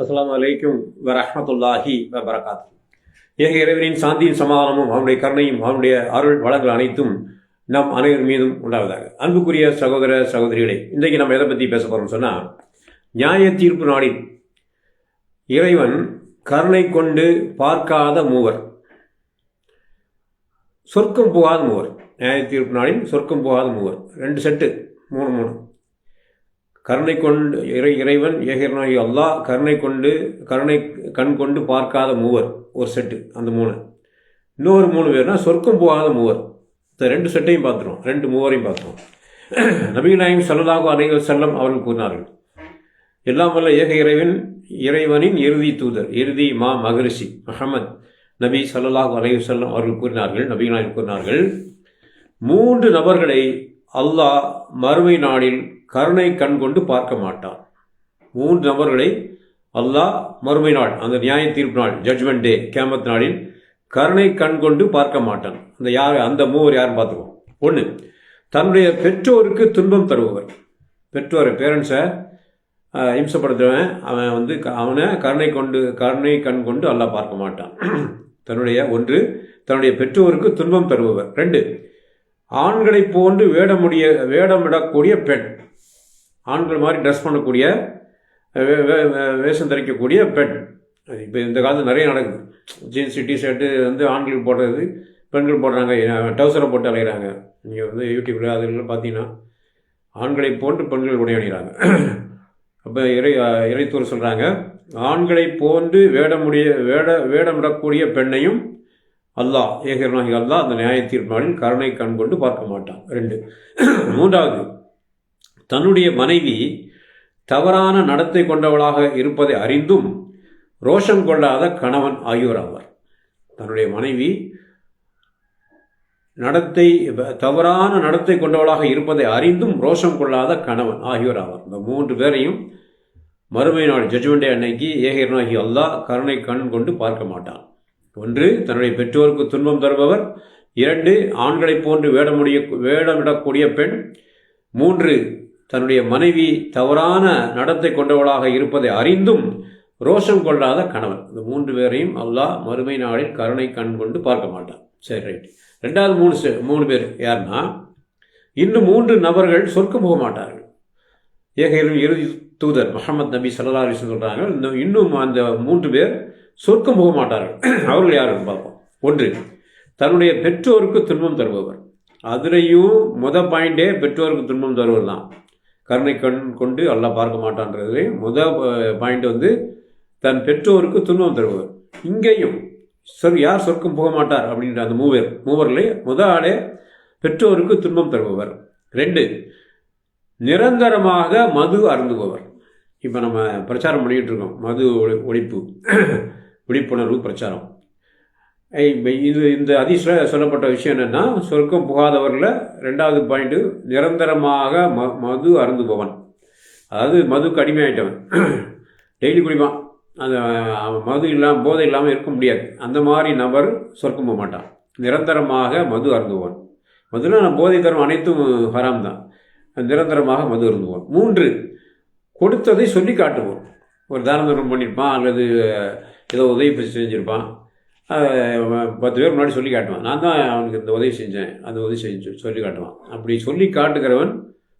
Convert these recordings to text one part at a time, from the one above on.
அஸ்ஸலாமு அலைக்கும் வரஹ்மத்துல்லாஹி வபரகாத் ஏக இறைவனின் சாந்தியின் சமாதானமும் அவனுடைய கருணையும் அவனுடைய அருள் வளங்கள் அனைத்தும் நம் அனைவர் மீதும் உண்டாவதாக. அன்புக்குரிய சகோதர சகோதரிகளே இன்றைக்கு நம்ம எதை பற்றி பேச போகிறோம்னு சொன்னால் நியாய தீர்ப்பு நாளில் இறைவன் கருணை கொண்டு பார்க்காத மூவர் சொர்க்கம் போகாத மூவர். நியாய தீர்ப்பு நாளில் சொர்க்கம் போகாத மூவர். ரெண்டு செட்டு மூணு மூணு. கருணை கொண்டு இறை இறைவன் ஏகர்நாயகி அல்லாஹ் கருணை கொண்டு கருணை கண் கொண்டு பார்க்காத மூவர் ஒரு செட்டு அந்த மூணு. இன்னொரு மூணு பேர்னா சொர்க்கம் போகாத மூவர். இந்த ரெண்டு செட்டையும் பார்த்துருவோம். ரெண்டு மூவரையும் பார்த்துருவோம். நபிநாயகம் நாயகம் அனைவர் செல்லம் அவர்கள் கூறினார்கள். எல்லாம் வல்ல ஏக இறைவன் இறைவனின் இறுதி தூதர் இறுதி மா மகரிஷி அஹமத் நபி சல்லாஹூ அலைவு செல்லம் அவர்கள் கூறினார்கள் நபிநாயகம் கூறினார்கள் மூன்று நபர்களை அல்லாஹ் மறுமை நாளில் கருணை கண் கொண்டு பார்க்க மாட்டான். மூன்று நபர்களை அல்லாஹ் மறுமை நாள் அந்த நியாய தீர்ப்பு நாள் ஜட்ஜ்மெண்ட் டே கேமத் நாளில் கருணை கண் கொண்டு பார்க்க மாட்டான். அந்த யார் அந்த மூவர் யாரும் பார்த்துக்குவோம். ஒன்று தன்னுடைய பெற்றோருக்கு துன்பம் தருபவர். பெற்றோரை பேரண்ட்ஸை இம்சப்படுத்துவன் அவன் வந்து க- அவனை கருணை கொண்டு கருணை கண் கொண்டு அல்லாஹ் பார்க்க மாட்டான். தன்னுடைய ஒன்று தன்னுடைய பெற்றோருக்கு துன்பம் தருபவர். ரெண்டு ஆண்களைப் போன்று வேடமுடிய வேடமிடக்கூடிய பெண். ஆண்கள் மாதிரி ட்ரெஸ் பண்ணக்கூடிய வே- வே- வேஷம் தரிக்கக்கூடிய பெண். இப்போ இந்த காலத்தில் நிறைய நடக்குது. ஜீன்ஸு டிஷர்ட்டு வந்து ஆண்கள் போடுறது பெண்கள் போடுறாங்க டவுசரை போட்டு அலைகிறாங்க நீங்கள் வந்து யூடியூப்பில் அதுலாம் பார்த்தீங்கன்னா ஆண்களை போன்று பெண்கள் உடை அணிகிறாங்க அப்போ இறை இறைத்தூர் சொல்கிறாங்க ஆண்களை போன்று வேடமுடைய வேட வேடமிடக்கூடிய பெண்ணையும் அல்லாஹ் ஏகர்நாயகி அல்லாஹ் அந்த நியாய தீர்ப்பாளில் கருணை கண் கொண்டு பார்க்க மாட்டான். ரெண்டு. மூன்றாவது தன்னுடைய மனைவி தவறான நடத்தை கொண்டவளாக இருப்பதை அறிந்தும் ரோஷம் கொள்ளாத கணவன் ஆகியோர் ஆவார். தன்னுடைய மனைவி நடத்தை தவறான நடத்தை கொண்டவளாக இருப்பதை அறிந்தும் ரோஷம் கொள்ளாத கணவன் ஆகியோர் ஆவார். இந்த மூன்று பேரையும் மறுமை நாள் ஜட்ஜ்மெண்டே அன்னைக்கு ஏகிரனாகி அல்லாஹ் கருணை கண் கொண்டு பார்க்க மாட்டான். ஒன்று தன்னுடைய பெற்றோருக்கு துன்பம் தருபவர். இரண்டு ஆண்களைப் போன்று வேடமுடிய வேடமிடக்கூடிய பெண். மூன்று தன்னுடைய மனைவி தவறான நடத்தை கொண்டவளாக இருப்பதை அறிந்தும் ரோஷம் கொள்ளாத கணவன். இந்த மூன்று பேரையும் அல்லாஹ் மறுமை நாளில் கருணை கண் கொண்டு பார்க்க மாட்டான். சரி ரைட் ரெண்டாவது மூணு மூணு பேர் யாருன்னா இன்னும் மூன்று நபர்கள் சொர்க்கம் போக மாட்டார்கள். ஏகையிலும் இறுதி தூதர் முகமது நபி சல்லா அலிஸ்லம் சொல்கிறாங்க இன்னும் இன்னும் அந்த மூன்று பேர் சொர்க்கம் போக மாட்டார்கள். அவர்கள் யாருன்னு பார்ப்போம். ஒன்று தன்னுடைய பெற்றோருக்கு துன்பம் தருபவர். அதுலேயும் முத பாயிண்டே பெற்றோருக்கு துன்பம் தருவது தான். கருணை கண் கொண்டு அல்லாஹ் பார்க்க மாட்டான்றதுலே முத பாயிண்ட் வந்து தன் பெற்றோருக்கு துன்பம் தருவார் இங்கேயும் சொர் யார் சொர்க்கம் போக மாட்டார் அப்படின்ற அந்த மூவர் மூவர்களே முத ஆளே பெற்றோருக்கு துன்பம் தருபவர். ரெண்டு நிரந்தரமாக மது அருந்துபவர். இப்போ நம்ம பிரச்சாரம் பண்ணிக்கிட்டு இருக்கோம். மது ஒழிப்பு. விழிப்புணர்வு பிரச்சாரம். இது இந்த அதிசல சொல்லப்பட்ட விஷயம் என்னென்னா சொர்க்கம் புகாதவரில் ரெண்டாவது பாயிண்ட்டு நிரந்தரமாக ம மது அருந்துபவன். அதாவது மதுக்கு அடிமையாயிட்டவன். டெய்லி குடிப்பான். அந்த மது இல்லாமல் போதை இல்லாமல் இருக்க முடியாது. அந்த மாதிரி நபர் சொர்க்கம் போக மாட்டான். நிரந்தரமாக மது அருந்துவான் மதுனா நான் போதை தரும் அனைத்தும் ஹராம் தான் நிரந்தரமாக மது அருந்துவான் மூன்று கொடுத்ததை சொல்லி காட்டுவோம் ஒரு தான தர்மம் பண்ணியிருப்பான் அல்லது ஏதோ உதவி செஞ்சுருப்பான். பத்து பேர் முன்னாடி சொல்லி காட்டுவான். நான் தான் அவனுக்கு இந்த உதவி செஞ்சேன். அந்த உதவி செஞ்சு சொல்லி காட்டுவான். அப்படி சொல்லி காட்டுகிறவன்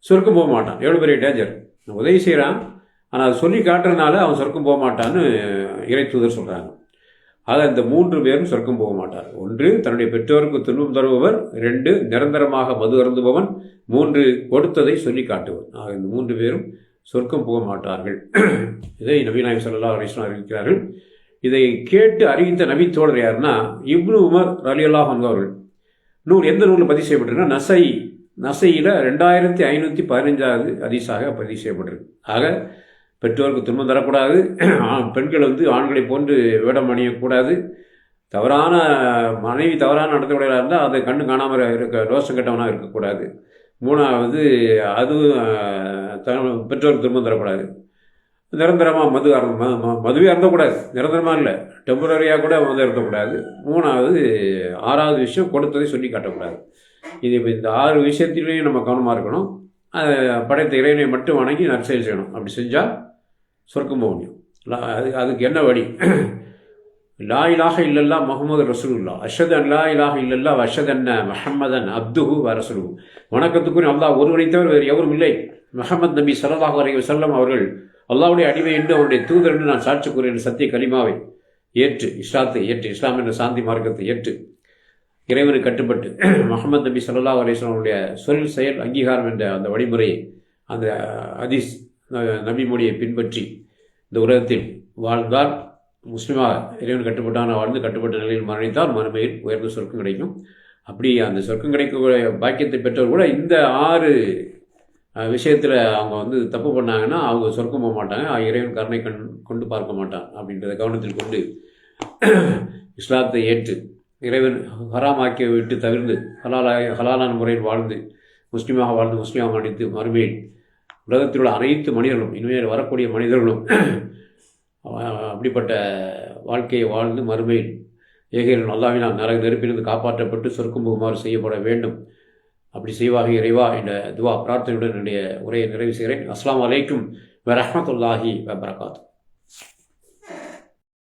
சொர்க்கம் போக மாட்டான். எவ்வளோ பெரிய டேஞ்சர் உதவி செய்கிறான் ஆனால் அதை சொல்லி காட்டுறதுனால அவன் சொர்க்கம் போக மாட்டான்னு இறை தூதர் சொல்கிறாங்க ஆக இந்த மூன்று பேரும் சொர்க்கம் போக மாட்டார். ஒன்று தன்னுடைய பெற்றோருக்கு துன்பம் தருபவர். ரெண்டு நிரந்தரமாக மது அருந்துபவன். மூன்று கொடுத்ததை சொல்லி காட்டுவன் ஆக இந்த மூன்று பேரும் சொர்க்கம் போக மாட்டார்கள். இதை நபீநாயகம் ஸல்லல்லாஹு அலைஹி இருக்கிறார்கள். இதை கேட்டு அறிவித்த நபி தோழர் யாருன்னா இப்னு உமர் ரலியல்லாஹு அன்ஹு அவர்கள். நூல் எந்த நூலில் பதிவு செய்யப்பட்டிருக்குன்னா நசை நசையில் ரெண்டாயிரத்தி ஐநூற்றி பதினஞ்சாவது அதிசாக பதிவு செய்யப்பட்டிருக்கு. ஆக பெற்றோருக்கு துன்பம் தரக்கூடாது. பெண்கள் வந்து ஆண்களை போன்று வேடம் அணியக்கூடாது. தவறான மனைவி தவறான நடத்தக்கூடியதாக இருந்தால் அதை கண்ணு காணாமல் இருக்க ரோஷம் கெட்டவனாக இருக்கக்கூடாது. மூணாவது அது பெற்றோருக்கு துன்பம் தரக்கூடாது. நிரந்தரமாக மது அருந்த ம- ம- மதுவே அருந்தக்கூடாது. நிரந்தரமாக இல்லை. டெம்பரரியாக கூட மது அருந்தக்கூடாது. மூணாவது ஆறாவது விஷயம் கொடுத்ததை சொல்லி காட்டக்கூடாது இது இப்போ இந்த ஆறு விஷயத்திலையும் நம்ம கவனமாக இருக்கணும். அதை படைத்த இறைவனை மட்டும் வணங்கி நற்செயல் செய்யணும். அப்படி செஞ்சால் சொர்க்கம் போக முடியும் அது அதுக்கு என்ன வழி? லா இலாக இல்லல்லா முகமது ரசூலுல்லா அஷத் லா இலாக இல்லல்லா அஷத் அன்ன மஹம்மதன் அப்துஹு வ ரசூலு வணக்கத்துக்குரிய அல்லாஹ் ஒருவனைத்தவர் தவிர வேறு எவரும் இல்லை. முஹம்மது நபி சல்லாஹ் அலைஹி செல்லம் அவர்கள் அல்லாவுடைய அடிமை என்று அவருடைய தூதர் என்று நான் சாட்சி கூறுகிறேன் சத்திய கலிமாவை ஏற்று இஸ்லாத்தை ஏற்று இஸ்லாம் என்ற சாந்தி மார்க்கத்தை ஏற்று இறைவனுக்கு கட்டுப்பட்டு முகமது நபி சல்லா அலிஸ்லாமுடைய சொல் செயல் அங்கீகாரம் என்ற அந்த வழிமுறையை அந்த அதிஸ் நபி மொழியை பின்பற்றி இந்த உலகத்தில் வாழ்ந்தால் முஸ்லீமாக இறைவன் கட்டுப்பட்டான வாழ்ந்து கட்டுப்பட்ட நிலையில் மரணித்தால் மறுமையில் உயர்ந்த சொர்க்கம் கிடைக்கும். அப்படி அந்த சொர்க்கம் கிடைக்கக்கூடிய பாக்கியத்தை பெற்றவர் கூட இந்த ஆறு விஷயத்தில் அவங்க வந்து தப்பு பண்ணாங்கன்னா அவங்க சொர்க்கம் போக மாட்டாங்க. இறைவன் கருணை கண் கொண்டு பார்க்க மாட்டான் அப்படின்றத கவனத்தில் கொண்டு இஸ்லாத்தை ஏற்று இறைவன் ஹராமாக்கிய விட்டு தவிர்ந்து ஹலாலாக ஹலாலான முறையில் வாழ்ந்து முஸ்லீமாக வாழ்ந்து முஸ்லீமாக மன்னித்து மறுமையில் உலகத்தில் உள்ள அனைத்து மனிதர்களும் இனிமேல் வரக்கூடிய மனிதர்களும் அப்படிப்பட்ட வாழ்க்கையை வாழ்ந்து மறுமையில் ஏகையில் நல்லாவினால் நரக நெருப்பிலிருந்து காப்பாற்றப்பட்டு சொர்க்கம் போகுமாறு செய்யப்பட வேண்டும். அப்படி செய்வாக இறைவா என்ற துவா பிரார்த்தனையுடன் என்னுடைய உரையை நிறைவு செய்கிறேன். அஸ்லாம் அலைக்கும் வரமத்துல்லாஹி வபரகாத்து